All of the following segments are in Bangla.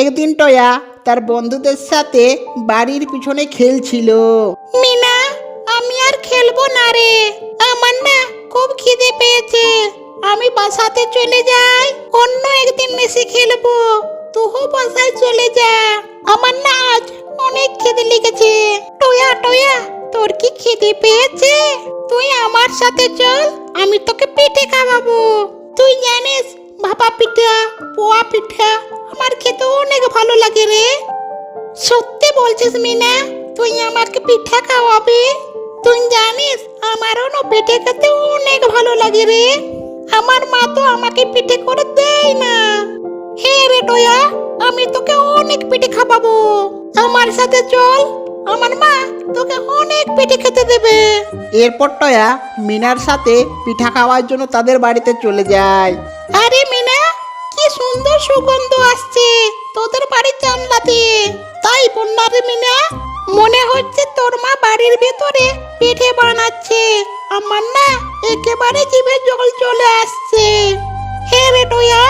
একদিন টয়া তার বন্ধুদের সাথে বাড়ির পিছনে খেলছিল। মিনা, আমি আর খেলব না রে। আমার না খুব খিদে পেয়েছে। আমি বাসাতে চলে যাই, অন্য একদিন এসে খেলব। তুহু বাসায় চলে যা। আমার না আজ অনেক খিদে লেগেছে। টয়া টয়া, তোর কি খিদে পেয়েছে? তুই আমার সাথে চল, আমি তোকে পেটে খাওয়াবো। তুই জানিস ভাপা পিঠা, পোয়া পিঠা, আমার খেতে অনেক ভালো লাগে রে। সত্যি বলছিস মিনা, তুই আমাকে পিঠা খাওয়াবি? তুই জানিস, আমারও না পিঠে খেতে অনেক ভালো লাগে রে। আমার মা তো আমাকে পিঠে করে দেয় না। হে রে টয়া আমি তোকে অনেক পিঠে খাওয়াবো। আমার সাথে চল আমার মা তোকে অনেক পিঠে খেতে দেবে। এরপর টয়া মিনার সাথে পিঠা খাওয়ার জন্য তাদের বাড়িতে চলে যায়। আরে মিনা কি সুন্দর সুগন্ধ আসছে তোদের বাড়ির জানলাতে। তাই বন্যা রে মিনা মনে হচ্ছে তোর মা বাড়ির ভেতরে পিঠে বানাচ্ছে। আমার না একেবারে জিভে জল চলে আসছে। হে রে টয়া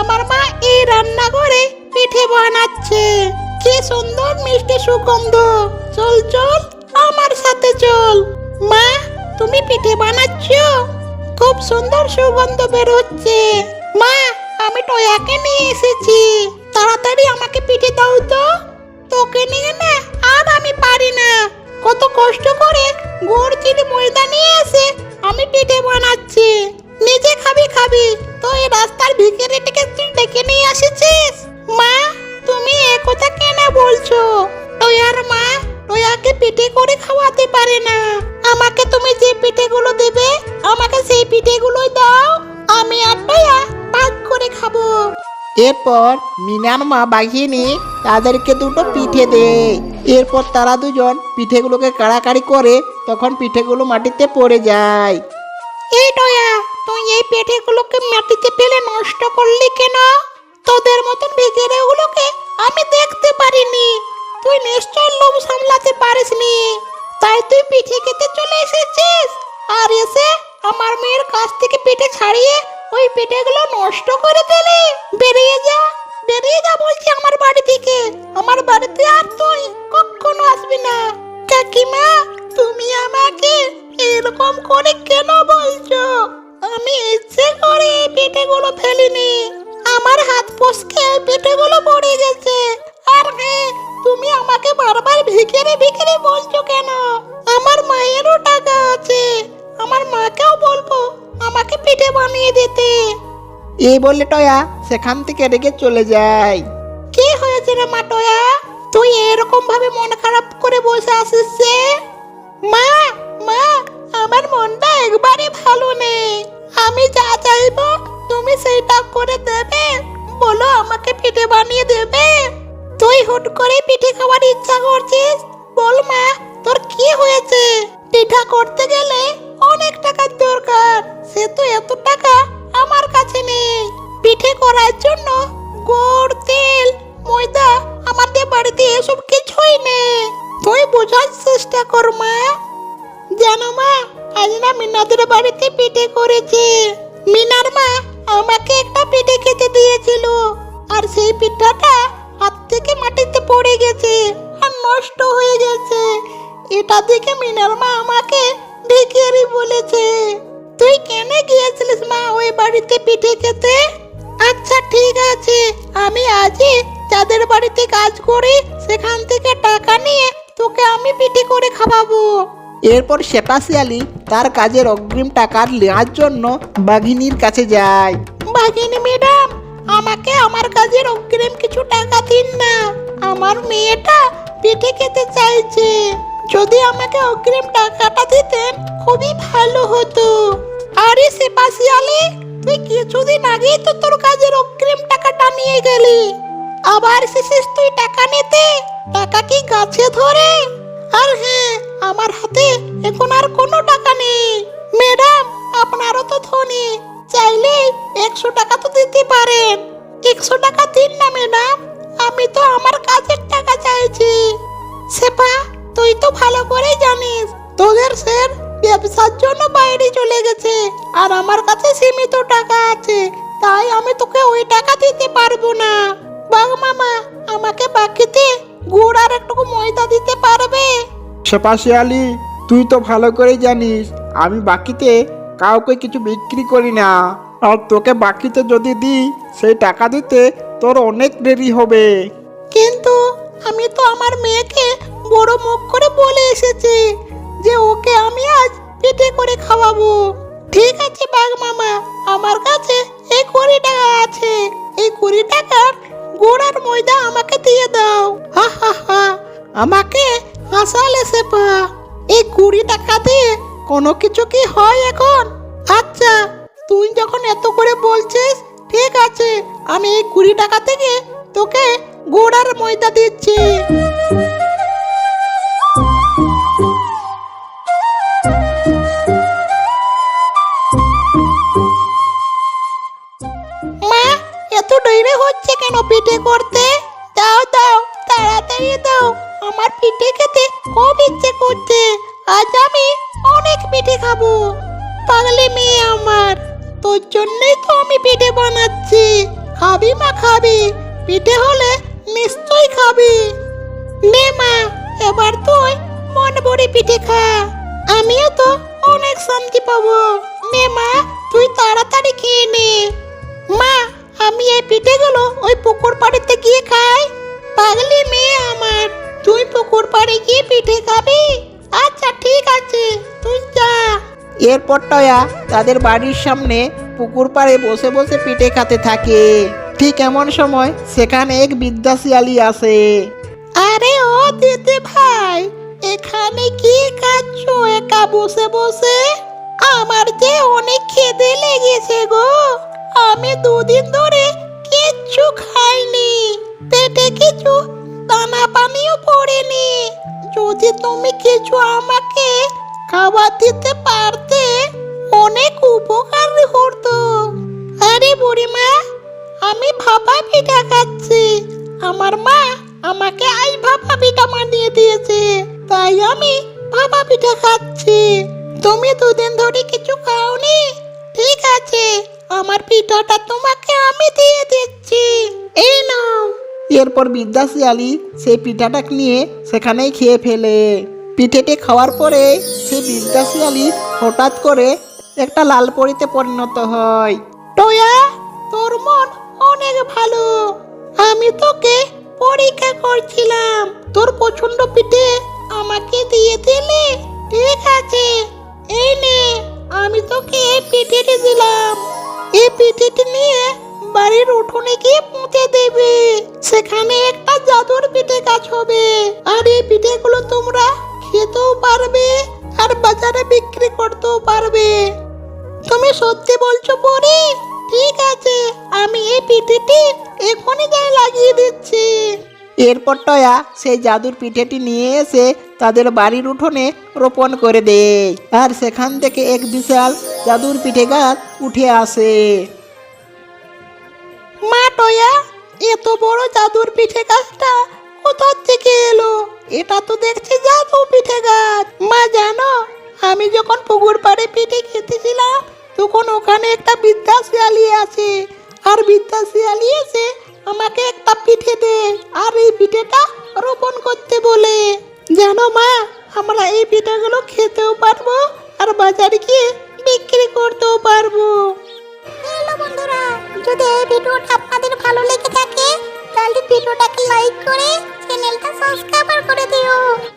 আমার মা এই রান্নাঘরে পিঠে বানাচ্ছে। কি সুন্দর, মিষ্টি সুগন্ধ। চল চল, আমার সাথে চল। মা, তুমি পিঠে বানাচ্ছ? খুব সুন্দর সুগন্ধ বের হচ্ছে। মা, আমি টয়াকে নিয়ে এসেছি। তাড়াতাড়ি আমাকে পিঠে দাও তো। তোকে নিয়ে না আর আমি পারি না। কত কষ্ট করে গুড় চিনি ময়দা নিয়ে এসে আমি পিঠে বানাচ্ছি। নিজে খাবি খাবি। এরপর মিনার মা বাঘিনী তাদেরকে দুটো পিঠে দেয়। এরপর তারা দুজন পিঠেগুলোকে কাড়াকাড়ি করে তখন পিঠেগুলো মাটিতে পড়ে যায়। এই টয়া তুই এই পিঠেগুলোকে মাটিতে ফেলে নষ্ট করলি কেন? তোদের মতন ভিখারিগুলোকে আমি দেখতে পারিনি। তুই নিশ্চয় লোভ সামলাতে পারিসনি। তাই তুই পিঠে খেতে চলে এসেছিস? আর এসে আমার মেয়ের কাছ থেকে পিঠে ছাড়িয়ে ওই পিঠেগুলো নষ্ট করে দিলি বেরিয়ে যা বেরিয়ে যা বলছি আমার বাড়ি থেকে। আমার বাড়িতে আর তুই কখনো আসবি না। কাকিমা, তুমি আমাকে এরকম করে কেন বলছো? আমি ইচ্ছে করে এই পিঠেগুলো ফেলিনি। আমার হাত ফসকে পিঠেগুলো পড়ে গেছে। আর তুমি আমাকে বারবার ভিখারি ভিখারি এই বলে টয়া, সেখান থেকে রেগে চলে যায় কি হয়েছে রে মা টয়া? তুই এরকম ভাবে মন খারাপ করে বসে আসিস যে? মা মা, আমার মনটা একবারে ভালো নেই। আমি যা চাইব তুমি সেইটা করে দেবে। বলো আমাকে পিঠে বানিয়ে দেবে। তুই হুট করে পিঠে খাওয়ার ইচ্ছা করছিস? বল মা, তোর কি হয়েছে? পিঠা করতে গেলে অনেক টাকার দিয়েছিল আর সেই পিঠাটা হাত থেকে মাটিতে পড়ে গেছে আর নষ্ট হয়ে গেছে। এটা দেখে মিনার মা আমাকে ভিখারি বলেছে তুই কেন গিয়েছিলিস মা ওই বাড়িতে পিঠে খেতে? আচ্ছা ঠিক আছে। আমি আজই যাদের বাড়িতে কাজ করি সেখান থেকে টাকা নিয়ে তোকে আমি পিঠে করে খাওয়াবো। এরপর শেপা শিয়ালি তার কাজের অগ্রিম টাকা নেওয়ার জন্য বাঘিনীর কাছে যায়। বাঘিনী ম্যাডাম আমাকে আমার কাজের অগ্রিম কিছু টাকা দিন না। আমার মেয়েটা পিঠে খেতে চাইছে। যদি আমাকে অগ্রিম টাকাটা দিতেন, খুবই ভালো হতো। আরে শেপা শিয়ালি তুই কিছুদিন আগেই তো তোর কাজের অগ্রিম টাকাটা নিয়ে গেলি। আবার শেষেস তুই টাকা নিতে, টাকা কি গাছে ধরে? আর হ্যাঁ আমার হাতে এখন আর কোনো টাকা নেই। ম্যাডাম, আপনারও তো ধনী। চাইলে একশো টাকা তো দিতে পারেন একশো টাকা দিন না ম্যাডাম আমি তো আমার কাজের টাকা চাইছি। সেপা তুই তো ভালো করেই জানিস, তোদের স্যার ব্যবসার জন্য বাইরে চলে গেছে, আর আমার কাছে সীমিত টাকা আছে, তাই আমি তোকে ওই টাকা দিতে পারব না। বাবা মামা, আমাকে বাকিতে গুড় আর একটুকু ময়দা দিতে পারবে? সেপা সেপাশিয়ালি তুই তো ভালো করেই জানিস, আমি বাকিতে কাউকে কিছু বিক্রি করি না। আর তোকে বাকিতে যদি দিই, সেই টাকা দিতে তোর অনেক দেরি হবে। কিন্তু আমি তো আমার মেয়েকে বড় মুখ করে বলে এসেছি যে ওকে আমি আজ পেটে করে খাওয়াবো। ঠিক আছে বাঘ মামা, আমার কাছে এই কুড়ি টাকা আছে। এই কুড়ি টাকার গুড় আর ময়দা আমাকে দিয়ে দাও। হা হা হা, আমাকে হাসালে সেপা এই কুড়ি টাকা দিয়ে কোনো কিছু কি হয় এখন? আচ্ছা তুই যখন এত করে বলছিস, ঠিক আছে, আমি এই কুড়ি টাকা থেকে তোকে গুড় আর ময়দা দিচ্ছি। মা, এত দেরি হচ্ছে কেন পিঠে করতে? দাও দাও, তাড়াতাড়ি দাও, আমার পিঠে খেতে খুব ইচ্ছে করছে। আজ আমি অনেক পিঠে খাব। পাগলি মেয়ে আমার। তোর জন্যই তো আমি পিঠে বানাচ্ছি। খাবি মা, খাবি। পিঠে হলে নিশ্চয়ই খাবি। নে মা, এবার তুই মন ভরে পিঠে খা। আমিও তো অনেক শান্তি পাবো। নে মা, তুই তাড়াতাড়ি খেয়ে নে। মা, আমি এই পিঠেগুলো ওই পুকুর পাড়েতে গিয়ে খাই। পাগলি মেয়ে আমার, তুই পুকুর পাড়ে গিয়ে পিঠে খাবি? এরপর টয়া তাদের বাড়ির সামনে পুকুর পাড়ে বসে বসে পিঠে খাতে থাকে। ঠিক এমন সময় সেখানে এক বিদ্যাশিয়ালি আসে। আরে ও দিদি ভাই, এখানে কি খাচ্ছো একা বসে বসে? আমার যে অনেক খিদে লেগেছে গো। আমি দুদিন ধরে কিচ্ছু খাইনি। পেটে কিছু দানা পানিও পড়েনি। যদি তুমি কিছু আমাকে খাবার দিতে পারতে অনেক উপকার হতো। আরে বুড়িমা, আমি ভাপা পিঠা খাচ্ছি। আমার মা আমাকে আজ ভাপা পিঠা বানিয়ে দিয়েছে, তাই আমি ভাপা পিঠা খাচ্ছি। তুমি দুদিন ধরে কিছু খাওনি? ঠিক আছে, আমার পিঠাটা তোমাকে আমি দিয়ে দিচ্ছি। এই নাও। এরপর বিদ্যাশিয়ালি সেই পিঠাটা নিয়ে সেখানেই খেয়ে ফেলে। পিঠেটি খাওয়ার পরে সেই বিদ্যাশিয়ালি হঠাৎ করে একটা লাল পরিতে পরিণত হয়। টয়া, তোর মন অনেক ভালো। আমি তোকে পরীক্ষা করছিলাম। তোর পছন্দ পিঠে আমাকে দিয়ে দিলে? ঠিক আছে, এই নে, আমি তোকে এই পিঠেটি দিলাম। এই পিঠেটি নিয়ে বাড়ির উঠোনে গিয়ে পুঁতে দেবে। সেখানে একটা জাদুর পিঠে গাছ হবে। আর এই পিঠেগুলো তোমরা খেতেও পারবে আর বাজারে বিক্রি করতেও পারবে। তুমি সত্যি বলছো পরে? ঠিক আছে, আমি এই পিঠেটি এখনই যাই লাগিয়ে দিচ্ছি। এরপর টয়া সেই জাদুর পিঠেটি নিয়ে এসে তাদের বাড়ির উঠোনে রোপণ করে দেয়। আর সেখান থেকে এক বিশাল জাদুর পিঠে গাছ উঠে আসে। মা টয়া, এত বড় জাদুর পিঠে গাছটা কোথার থেকে এলো? এটা তো দেখছি জাদু পিঠে গাছ। মা, জানো, আমি যখন পুকুর পাড়ে পিঠে খেতেছিলাম, তখন ওখানে একটা বিদ্যা শিয়ালি আছে। আর বিদ্যা শিয়ালি এসে আমাকে একটা পিঠে দেয় আর এই পিঠেটা রোপণ করতে বলে। জানো, মা, আমরা এই পিঠেগুলো খেতেও পারব, আর বাজারে গিয়ে বিক্রি করতেও পারব। বন্ধুরা, যদি এই ভিডিওটা আপনাদের ভালো লেগে থাকে, তাহলে ভিডিওটাকে লাইক করে চ্যানেলটা সাবস্ক্রাইব করে দিও